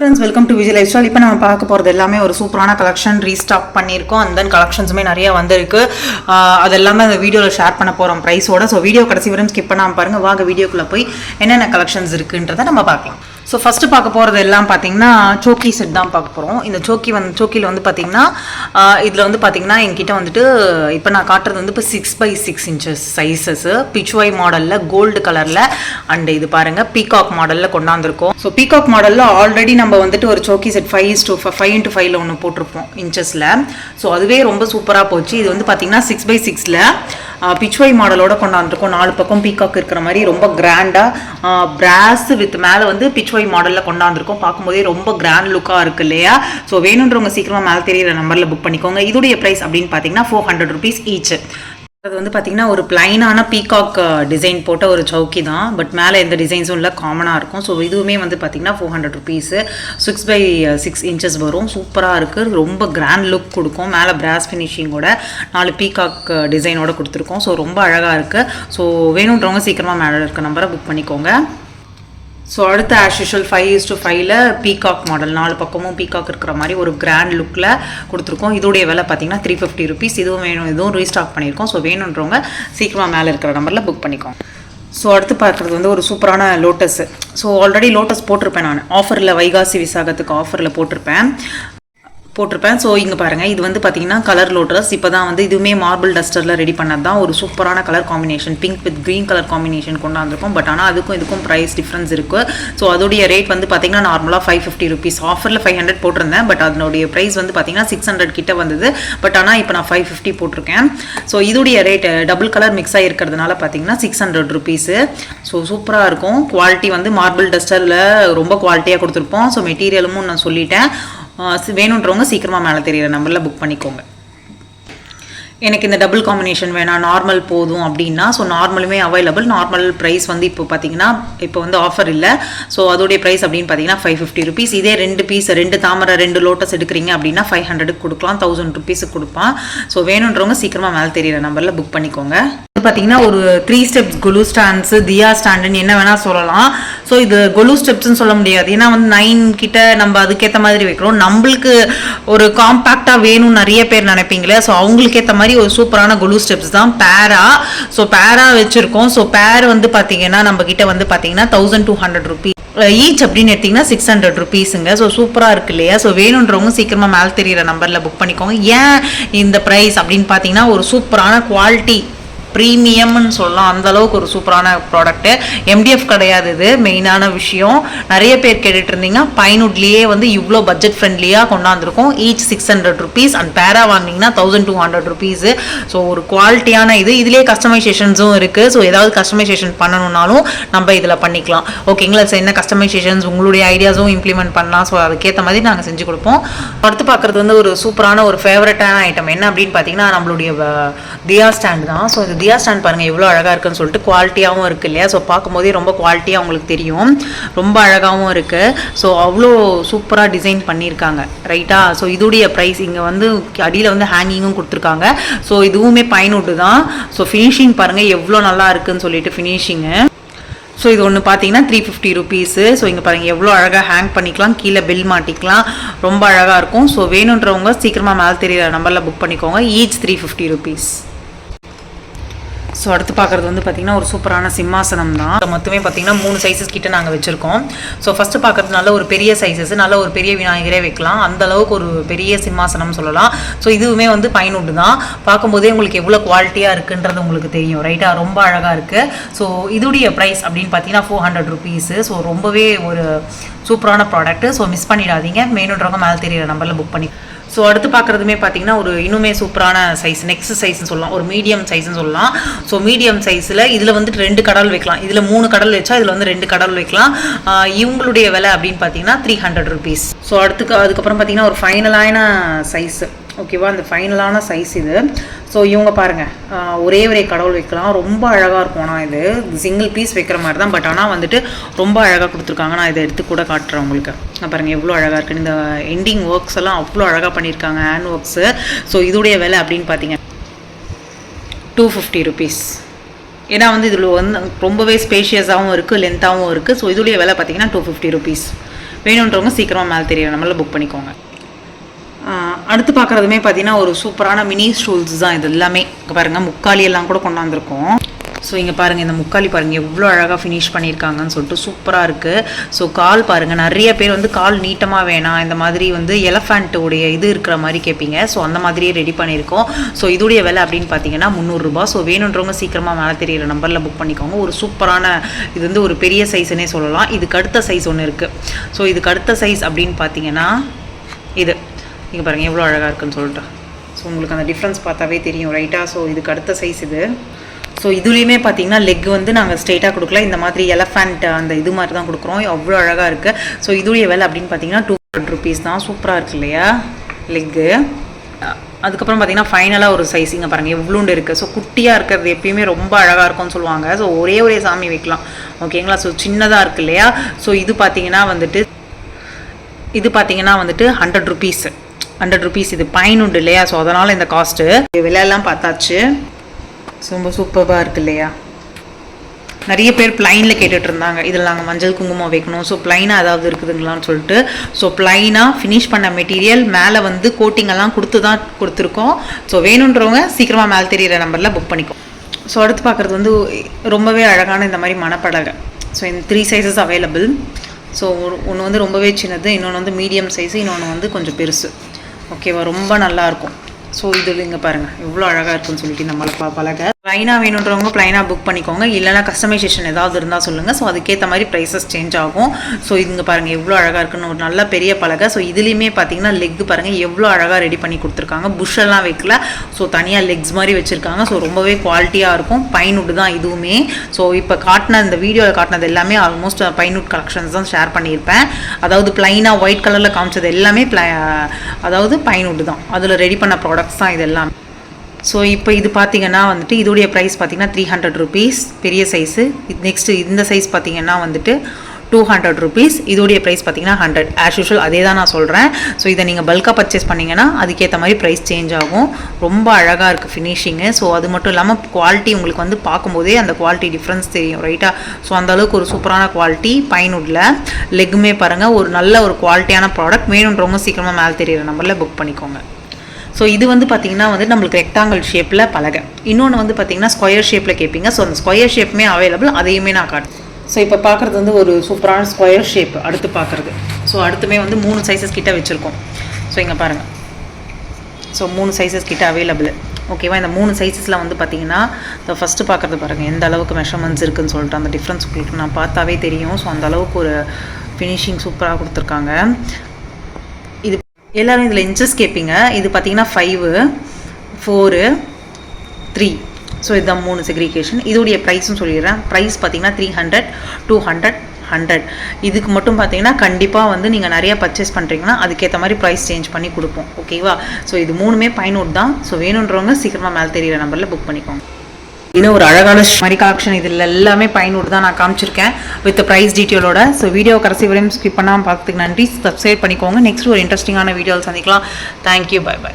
Friends welcome to Vijay lifestyle இப்போ நம்ம பார்க்க போகிறது எல்லாமே ஒரு சூப்பரான கலெக்ஷன் ரீஸ்டாக் பண்ணியிருக்கோம். அண்ட் தென் கலெக்ஷன்ஸுமே நிறைய வந்திருக்கு. அதெல்லாமே அது எல்லாமே அந்த வீடியோவில் ஷேர் பண்ண போகிறோம் ப்ரைஸோட ஸோ வீடியோ கடைசி வரையும் ஸ்கிப் பண்ணாமல் பாருங்கள் வாங்க வீடியோக்குள்ளே போய் என்னென்ன கலெக்ஷன்ஸ் இருக்குன்றதை நம்ம பார்க்கலாம். ஸோ ஃபஸ்ட்டு பார்க்க போகிறது எல்லாம் பார்த்தீங்கன்னா சோக்கி செட் தான் பார்க்க போகிறோம் இந்த சோக்கி வந்து சோக்கியில் வந்து பார்த்தீங்கன்னா இதில் வந்து பார்த்தீங்கன்னா என்கிட்ட வந்துட்டு இப்போ நான் காட்டுறது வந்து இப்போ six by six inches sizes பிச்சுவை மாடலில் கோல்டு கலரில் அண்ட் இது பாருங்கள் பீகாக் மாடலில் கொண்டாந்துருக்கோம். ஸோ பீகாக் மாடலில் ஆல்ரெடி நம்ம வந்துட்டு ஒரு சோக்கி set five to five into ஃபைவ்ல ஒன்று போட்டிருப்போம் இன்ச்சஸில் ஸோ அதுவே ரொம்ப சூப்பராக போச்சு. இது வந்து பார்த்தீங்கன்னா சிக்ஸ் பை சிக்ஸில் பிச்வை மாடலோட கொண்டாந்துருக்கோம். நாலு பக்கம் பீகாக் இருக்கிற மாதிரி ரொம்ப கிராண்டாக பிராஸ் வித் மேலே வந்து பிச்வை மாடலில் கொண்டாந்துருக்கோம். பார்க்கும்போதே ரொம்ப கிராண்ட் லுக்காக இருக்கு இல்லையா? ஸோ வேணுன்றவங்க சீக்கிரமாக மேலே தெரியிற நம்பரில் புக் பண்ணிக்கோங்க. இதோடைய ப்ரைஸ் அப்படின்னு பார்த்தீங்கன்னா ஃபோர் ஹண்ட்ரட் ருபீஸ் ஈச் அது வந்து பார்த்தீங்கன்னா ஒரு பிளைனான பீகாக் டிசைன் போட்ட ஒரு சவுக்கி தான். பட் மேலே எந்த டிசைன்ஸும் இல்லை காமனாக இருக்கும். ஸோ இதுவுமே வந்து பார்த்தீங்கன்னா four hundred rupees six by six inches வரும். சூப்பராக இருக்குது ரொம்ப கிராண்ட் லுக் கொடுக்கும். மேலே பிராஸ் ஃபினிஷிங்கோட நாலு பீகாக் டிசைனோட கொடுத்துருக்கோம். ஸோ ரொம்ப அழகாக இருக்குது ஸோ வேணுன்றவங்க சீக்கிரமாக மேலே இருக்க நம்பரை புக் பண்ணிக்கோங்க. ஸோ அடுத்த as usual five is to ஃபைவ்ல பீகாக் மாடல் நாலு பக்கமும் பீகாக் இருக்கிற மாதிரி ஒரு கிராண்ட் லுக்கில் கொடுத்துருக்கோம். இதோடைய விலை பார்த்தீங்கன்னா த்ரீ ஃபிஃப்டி ருபீஸ் இதுவும் வேணும் இதுவும் ரீஸ்டாக் பண்ணியிருக்கோம். ஸோ வேணுன்றவங்க சீக்கிரமாக மேலே இருக்கிற நம்பரில் புக் பண்ணிக்கோங்க. ஸோ அடுத்து பார்க்குறது வந்து ஒரு சூப்பரான லோட்டஸ் ஸோ ஆல்ரெடி லோட்டஸ் போட்டிருப்பேன் நான். ஆஃபரில் வைகாசி விசாகத்துக்கு ஆஃபரில் போட்டிருப்பேன். போட்டிருப்பேன். ஸோ இங்கே பாருங்கள் இது வந்து பார்த்தீங்கன்னா கலர் லோட்டஸ் இப்போ தான் வந்து இதுவுமே மார்பிள் டஸ்டரில் ரெடி பண்ணது தான் ஒரு சூப்பரான colour combination pink with green colour combination கொண்டாந்துருக்கும். But ஆனால் அதுக்கும் இதுக்கும் ப்ரைஸ் டிஃப்ரென்ஸ் இருக்குது ஸோ அதோடைய ரேட் வந்து பார்த்தீங்கன்னா நார்மலாக ஃபைவ் ஃபிஃப்டி ருபீஸ் ஆஃபரில் ஃபைவ் ஹண்ட்ரட் போட்டிருந்தேன். பட் அதனுடைய ப்ரைஸ் வந்து பார்த்தீங்கன்னா சிக்ஸ் ஹண்ட்ரட் கிட்ட வந்தது. பட் ஆனால் இப்போ நான் ஃபைவ் ஃபிஃப்டி போட்டிருக்கேன். ஸோ இதோடைய ரேட் டபுள் கலர் மிக்ஸ் ஆகிருக்கிறதுனால பார்த்தீங்கன்னா சிக்ஸ் ஹண்ட்ரட் ருபீஸு ஸோ சூப்பராக இருக்கும். குவாலிட்டி வந்து மார்பிள் டஸ்டரில் ரொம்ப குவாலிட்டியாக கொடுத்துருப்போம். ஸோ மெட்டீரியலும் நான் சொல்லிட்டேன். வேணுன்றவங்க சீக்கிரமாக மேலே தெரிகிற நம்பரில் புக் பண்ணிக்கோங்க. எனக்கு இந்த டபுள் காம்பினேஷன் வேணாம் நார்மல் போதும் அப்படின்னா ஸோ நார்மலுமே அவைலபிள் நார்மல் ப்ரைஸ் வந்து இப்போ பார்த்தீங்கன்னா இப்போ வந்து ஆஃபர் இல்லை. ஸோ அதோடைய ப்ரைஸ் அப்படின்னு பார்த்தீங்கன்னா ஃபைவ் ஃபிஃப்டி ருபீஸ் இதே ரெண்டு பீஸ் ரெண்டு தாமரை ரெண்டு லோட்டஸ் எடுக்கிறீங்க அப்படின்னா ஃபைவ் ஹண்ட்ரடுக்கு கொடுக்கலாம். தௌசண்ட் ருபீஸுக்கு கொடுப்பான். ஸோ வேணுன்றவங்க சீக்கிரமாக மேலே தெரியிற நம்பரில் புக் பண்ணிக்கோங்க. பார்த்தீங்கன்னா ஒரு த்ரீ ஸ்டெப்ஸ் குலு ஸ்டாண்ட்ஸு தியா ஸ்டாண்டுன்னு என்ன வேணால் சொல்லலாம். ஸோ இது குலு ஸ்டெப்ஸ்னு சொல்ல முடியாது. ஏன்னா வந்து நைன் கிட்ட நம்ம அதுக்கேற்ற மாதிரி வைக்கிறோம். நம்மளுக்கு ஒரு காம்பேக்டாக வேணும்னு நிறைய பேர் நினைப்பீங்களே. ஸோ அவங்களுக்கு ஏற்ற மாதிரி ஒரு சூப்பரான குலு ஸ்டெப்ஸ் தான் பேரா ஸோ பேரா வச்சுருக்கோம். ஸோ பேர் வந்து பார்த்தீங்கன்னா நம்ம கிட்ட வந்து பார்த்தீங்கன்னா thousand two hundred rupees each அப்படின்னு எடுத்தீங்கன்னா சிக்ஸ் ஹண்ட்ரட் ருபீஸுங்க ஸோ சூப்பராக இருக்கு இல்லையா? ஸோ வேணுன்றவங்க சீக்கிரமாக மேலே தெரியிற நம்பரில் புக் பண்ணிக்கோங்க. ஏன் இந்த ப்ரைஸ் அப்படின்னு பார்த்தீங்கன்னா ஒரு சூப்பரான குவாலிட்டி ப்ரீமியம்னு சொல்லலாம். அந்த அளவுக்கு ஒரு சூப்பரான ப்ராடக்ட்டு எம்டிஎஃப் கிடையாது இது. மெயினான விஷயம். நிறைய பேர் கேட்டுட்டு இருந்தீங்கன்னா பைனுட்லேயே வந்து இவ்வளோ பட்ஜெட் ஃப்ரெண்ட்லியாக கொண்டாந்துருக்கோம். Each six hundred rupees and பேரா வாங்கினீங்கன்னா thousand two hundred rupees so ஒரு குவாலிட்டியான இது. இதுலேயே கஸ்டமைசேஷன்ஸும் இருக்குது ஸோ ஏதாவது கஸ்டமைசேஷன் பண்ணணும்னாலும் நம்ம இதில் பண்ணிக்கலாம். ஓகேங்களா சார் என்ன கஸ்டமைசேஷன்ஸ் உங்களுடைய ஐடியாஸும் இம்ப்ளிமெண்ட் பண்ணலாம். ஸோ அதுக்கேற்ற மாதிரி நாங்கள் செஞ்சு கொடுப்போம். அடுத்து பார்க்குறது வந்து ஒரு சூப்பரான ஒரு ஃபேவரட்டான ஐட்டம் என்ன அப்படின்னு பார்த்தீங்கன்னா நம்மளுடைய தியா ஸ்டாண்ட் தான். ஸோ இது தியா ஸ்டாண்ட் பாருங்கள் எவ்வளோ அழகாக இருக்குன்னு சொல்லிட்டு குவாலிட்டியாகவும் இருக்குது இல்லையா? ஸோ பார்க்கும்போதே ரொம்ப குவாலிட்டியாக உங்களுக்கு தெரியும். ரொம்ப அழகாகவும் இருக்குது ஸோ அவ்வளோ சூப்பராக டிசைன் பண்ணியிருக்காங்க. ரைட்டா ஸோ இதுடைய ப்ரைஸ் இங்கே வந்து அடியில் வந்து ஹேங்கிங்கும் கொடுத்துருக்காங்க. ஸோ இதுவுமே பயனுட்டு தான். ஸோ ஃபினிஷிங் பாருங்கள் எவ்வளோ நல்லா இருக்குன்னு சொல்லிட்டு ஃபினிஷிங்கு ஸோ இது ஒன்று பார்த்தீங்கன்னா த்ரீ ஃபிஃப்டி ருபீஸு ஸோ இங்கே பாருங்கள் எவ்வளோ அழகாக ஹேங் பண்ணிக்கலாம். கீழே பில் மாட்டிக்கலாம். ரொம்ப அழகாக இருக்கும். ஸோ வேணுன்றவங்க சீக்கிரமாக மேலே தெரியிற நம்பரில் புக் பண்ணிக்கோங்க. Each three fifty rupees so அடுத்து பார்க்குறது வந்து பார்த்திங்கன்னா ஒரு சூப்பரான சிம்மாசனம் தான். மொத்தமே பார்த்திங்கன்னா மூணு சைஸஸ் கிட்ட நாங்கள் வச்சுருக்கோம். ஸோ ஃபஸ்ட்டு பார்க்குறது நல்ல ஒரு பெரிய சைஸஸ் நல்ல ஒரு பெரிய விநாயகரே வைக்கலாம். அந்த அளவுக்கு ஒரு பெரிய சிம்மாசனம் சொல்லலாம். ஸோ இதுவுமே வந்து பயனுட்டு தான். பார்க்கும்போதே உங்களுக்கு எவ்வளோ குவாலிட்டியாக இருக்குன்றது உங்களுக்கு தெரியும். ரைட்டாக ரொம்ப அழகாக இருக்குது ஸோ இதுடைய ப்ரைஸ் அப்படின்னு பார்த்தீங்கன்னா ஃபோர் ஹண்ட்ரட் ருபீஸு ஸோ ரொம்பவே ஒரு சூப்பரான ப்ராடக்ட்டு ஸோ மிஸ் பண்ணிடாதீங்க. மெயினுன்றவங்க மேலே தெரியிற நம்பரில் புக் பண்ணி ஸோ அடுத்து பார்க்குறதுமே பார்த்தீங்கன்னா ஒரு இன்னுமே சூப்பரான சைஸ் நெக்ஸ்ட் சைஸ்னு சொல்லலாம். ஒரு மீடியம் சைஸ்னு சொல்லலாம். ஸோ மீடியம் சைஸில் இதில் வந்துட்டு ரெண்டு கடல் வைக்கலாம். இதில் மூணு கடல் வச்சா இதில் வந்து ரெண்டு கடல் வைக்கலாம். இவங்களுடைய விலை அப்படின்னு பார்த்தீங்கன்னா த்ரீ ஹண்ட்ரட் ருபீஸ் ஸோ அடுத்துக்கு அதுக்கப்புறம் பார்த்தீங்கன்னா ஒரு ஃபைனலான சைஸ் ஓகேவா அந்த ஃபைனலான சைஸ் இது. ஸோ இவங்க பாருங்கள் ஒரே ஒரே கடவுள் வைக்கலாம். ரொம்ப அழகாக இருக்கும். ஆனால் இது சிங்கிள் பீஸ் வைக்கிற மாதிரி தான். பட் ஆனால் வந்துட்டு ரொம்ப அழகாக கொடுத்துருக்காங்க. நான் இதை எடுத்து கூட காட்டுறேன் உங்களுக்கு. நான் பாருங்கள் எவ்வளோ அழகாக இருக்குன்னு இந்த எண்டிங் ஒர்க்ஸ் எல்லாம் அவ்வளோ அழகாக பண்ணியிருக்காங்க. ஹேண்ட் ஒர்க்ஸு ஸோ இதோடைய விலை அப்படின்னு பார்த்தீங்க டூ ஃபிஃப்டி ருபீஸ் ஏன்னா வந்து இதில் வந்து ரொம்பவே ஸ்பேஷியஸாகவும் இருக்குது லென்த்தாகவும் இருக்குது ஸோ இதோடைய விலை பார்த்தீங்கன்னா டூ ஃபிஃப்டி ருபீஸ் வேணுன்றவங்க சீக்கிரமாக மேலே தெரியும் நம்மளால் புக் பண்ணிக்கோங்க. அடுத்து பார்க்குறதுமே பார்த்தீங்கன்னா ஒரு சூப்பரான மினி ஸ்டூல்ஸ் தான் இது எல்லாமே இங்கே பாருங்கள் முக்காலி எல்லாம் கூட கொண்டாந்துருக்கோம். ஸோ இங்கே பாருங்கள் இந்த முக்காலி பாருங்கள் எவ்வளோ அழகாக ஃபினிஷ் பண்ணியிருக்காங்கன்னு சொல்லிட்டு சூப்பராக இருக்குது ஸோ கால் பாருங்கள் நிறைய பேர் வந்து கால் நீட்டமாக வேணாம் இந்த மாதிரி வந்து எலஃபண்ட்டுடைய இது இருக்கிற மாதிரி கேட்பீங்க. ஸோ அந்த மாதிரியே ரெடி பண்ணியிருக்கோம். ஸோ இதோடைய விலை அப்படின்னு பார்த்தீங்கன்னா முந்நூறுரூபா ஸோ வேணுன்றவங்க சீக்கிரமாக மேலே தெரியிற நம்பரில் புக் பண்ணிக்கோங்க. ஒரு சூப்பரான இது வந்து ஒரு பெரிய சைஸ்னே சொல்லலாம். இதுக்கு அடுத்த சைஸ் ஒன்று இருக்குது ஸோ இதுக்கு அடுத்த சைஸ் அப்படின்னு பார்த்தீங்கன்னா இங்கே பாருங்கள் எவ்வளோ அழகாக இருக்குன்னு சொல்லிட்டு. ஸோ உங்களுக்கு அந்த டிஃப்ரென்ஸ் பார்த்தாவே தெரியும் ரைட்டாக ஸோ இதுக்கு அடுத்த சைஸ் இது. ஸோ இதுலேயுமே பார்த்தீங்கன்னா லெக் வந்து நாங்கள் ஸ்ட்ரெயிட்டாக கொடுக்கல. இந்த மாதிரி எலஃபண்ட் அந்த இது மாதிரி தான் கொடுக்குறோம். அவ்வளோ அழகாக இருக்குது ஸோ இதுடைய விலை அப்படின்னு பார்த்தீங்கன்னா டூ ஹண்ட்ரட் ருபீஸ் தான். சூப்பராக இருக்கு இல்லையா? லெக்கு அதுக்கப்புறம் பார்த்தீங்கன்னா ஃபைனலாக ஒரு சைஸ் இங்கே பாருங்கள் எவ்வளோண்டு இருக்குது ஸோ குட்டியாக இருக்கிறது எப்பயுமே ரொம்ப அழகாக இருக்கும்னு சொல்லுவாங்க. ஸோ ஒரே ஒரே சாமி வைக்கலாம். ஓகேங்களா ஸோ சின்னதாக இருக்கு இல்லையா? ஸோ இது பார்த்தீங்கன்னா வந்துட்டு இது பார்த்தீங்கன்னா வந்துட்டு ஹண்ட்ரட் ருபீஸு ஹண்ட்ரட் ருபீஸ் இது பைன் உண்டு இல்லையா? ஸோ அதனால் இந்த காஸ்ட்டு விலையெல்லாம் பார்த்தாச்சு. ரொம்ப சூப்பராக இருக்கு இல்லையா? நிறைய பேர் பிளைனில் கேட்டுட்டு இருந்தாங்க. இதில் நாங்கள் மஞ்சள் குங்குமம் வைக்கணும். ஸோ பிளைனாக ஏதாவது இருக்குதுங்களான்னு சொல்லிட்டு. ஸோ பிளைனாக ஃபினிஷ் பண்ண மெட்டீரியல் மேலே வந்து கோட்டிங் எல்லாம் கொடுத்து தான் கொடுத்துருக்கோம். ஸோ வேணுன்றவங்க சீக்கிரமாக மேலே தெரியிற நம்பரில் புக் பண்ணிக்கோ. ஸோ அடுத்து பார்க்குறது வந்து ரொம்பவே அழகான இந்த மாதிரி மணப்படகை ஸோ இந்த த்ரீ சைஸஸ் அவைலபிள் ஸோ ஒன்று வந்து ரொம்பவே சின்னது இன்னொன்று வந்து மீடியம் சைஸு இன்னொன்று வந்து கொஞ்சம் பெருசு. ஓகேவா? ரொம்ப நல்லா இருக்கும் ஸோ இதில் இங்கே பாருங்கள் எவ்வளோ அழகாக இருக்குன்னு சொல்லிட்டு இந்த மலை ப- பலகை ப்ளைனாக வேணுன்றவங்க ப்ளைனாக புக் பண்ணிக்கோங்க. இல்லைனா கஸ்டமைசேஷன் ஏதாவது இருந்தால் சொல்லுங்கள் ஸோ அதுக்கேற்ற மாதிரி ப்ரைஸஸ் சேஞ்ச் ஆகும். ஸோ இதுங்க பாருங்கள் எவ்வளோ அழகாக இருக்குன்னு. ஒரு நல்ல பெரிய பலகை. ஸோ இதுலேயுமே பார்த்தீங்கன்னா லெக் பாருங்கள் எவ்வளோ அழகாக ரெடி பண்ணி கொடுத்துருக்காங்க. புஷ்ஷெல்லாம் வைக்கல. ஸோ தனியாக லெக்ஸ் மாதிரி வச்சுருக்காங்க. ஸோ ரொம்பவே குவாலிட்டியாக இருக்கும். பைன்வுட் தான் இதுவுமே. ஸோ இப்போ காட்டின இந்த வீடியோவில் காட்டினது எல்லாமே ஆல்மோஸ்ட் பைன்வுட் கலெக்ஷன்ஸ் தான் ஷேர் பண்ணியிருப்பேன். அதாவது ப்ளைனாக ஒயிட் கலரில் காமிச்சது எல்லாமே ப்ளை அதாவது பைன்வுட் தான். அதில் ரெடி பண்ண ப்ராடக்ட்ஸ் தான் இது எல்லாமே. ஸோ இப்போ இது பார்த்தீங்கன்னா வந்துட்டு இதோடைய ப்ரைஸ் பார்த்தீங்கன்னா த்ரீ ஹண்ட்ரட் ருபீஸ் பெரிய சைஸு இது நெக்ஸ்ட்டு இந்த சைஸ் பார்த்தீங்கன்னா வந்துட்டு டூ ஹண்ட்ரட் ருபீஸ் இதோடைய ப்ரைஸ் பார்த்தீங்கன்னா ஹண்ட்ரட் ஆஸ் யூஷுவல் அதே தான் நான் சொல்கிறேன் ஸோ இதை நீங்கள் பல்காக பர்ச்சேஸ் பண்ணிங்கன்னா அதுக்கேற்ற மாதிரி ப்ரைஸ் சேஞ்ச் ஆகும். ரொம்ப அழகாக இருக்குது ஃபினிஷிங்கு ஸோ அது மட்டும் இல்லாமல் குவாலிட்டி உங்களுக்கு வந்து பார்க்கும்போதே அந்த குவாலிட்டி டிஃப்ரென்ஸ் தெரியும் ரைட்டாக ஸோ அந்த அளவுக்கு ஒரு சூப்பரான குவாலிட்டி பைன்வுட்டில் லெக்குமே பாருங்கள் ஒரு நல்ல ஒரு குவாலிட்டியான ப்ராடக்ட் வேணுன்றவங்க சீக்கிரமாக மேலே தெரியிற நம்பரில் புக் பண்ணிக்கோங்க. ஸோ இது வந்து பார்த்தீங்கன்னா வந்து நம்மளுக்கு ரெக்டாங்கிள் ஷேப்பில் பலகை. இன்னொன்று வந்து பார்த்தீங்கன்னா ஸ்கொயர் ஷேப்பில் கேட்பீங்க ஸோ அந்த ஸ்கொயர் ஷேப்புமே அவைலபிள் அதையுமே நான் காட்டுறேன். ஸோ இப்போ பார்க்குறது வந்து ஒரு சூப்பரான ஸ்கொயர் ஷேப் அடுத்து பார்க்குறது ஸோ அடுத்துமே வந்து மூணு சைஸஸ் கிட்ட வச்சுருக்கோம். ஸோ இங்கே பாருங்கள் ஸோ மூணு சைஸஸ் கிட்ட அவைலபிள் ஓகேவா இந்த மூணு சைஸஸில் வந்து பார்த்தீங்கன்னா இந்த ஃபஸ்ட்டு பார்க்குறது பாருங்கள் எந்த அளவுக்கு மெஷர்மெண்ட்ஸ் இருக்குதுன்னு சொல்லிட்டு அந்த டிஃப்ரென்ஸ் உங்களுக்கு நான் பார்த்தாவே தெரியும். ஸோ அந்த அளவுக்கு ஒரு ஃபினிஷிங் சூப்பராக கொடுத்துருக்காங்க. எல்லாரும் இதில் இன்ச்சஸ் கேட்பீங்க இது பார்த்தீங்கன்னா ஃபைவு ஃபோரு த்ரீ ஸோ இதுதான் மூணு செக்ரிகேஷன் இதோடைய ப்ரைஸும் சொல்லிடுறேன். ப்ரைஸ் பார்த்தீங்கன்னா three hundred two hundred hundred இதுக்கு மட்டும் பார்த்தீங்கன்னா கண்டிப்பாக வந்து நீங்கள் நிறையா பர்ச்சேஸ் பண்ணுறீங்கன்னா அதுக்கேற்ற மாதிரி ப்ரைஸ் சேஞ்ச் பண்ணி கொடுப்போம். ஓகேவா ஸோ இது மூணுமே பயனோட் தான். ஸோ வேணுன்றவங்க சீக்கிரமாக மேலே தெரியிற நம்பரில் புக் பண்ணிக்கோங்க. இன்னும் ஒரு அழகான மாதிரி கலெக்ஷன் இதில் எல்லாமே பயனோடு தான் நான் காமிச்சிருக்கேன். வித் ப்ரைஸ் டீட்டெயிலோட ஸோ வீடியோ கடைசி வரையும் ஸ்கிப் பண்ணாமல் பார்த்துக்கு நன்றி. சப்ஸ்கிரைப் பண்ணிக்கோங்க. நெக்ஸ்ட் ஒரு இன்ட்ரெஸ்டிங்கான வீடியோவில் சந்திக்கலாம். Thank you bye by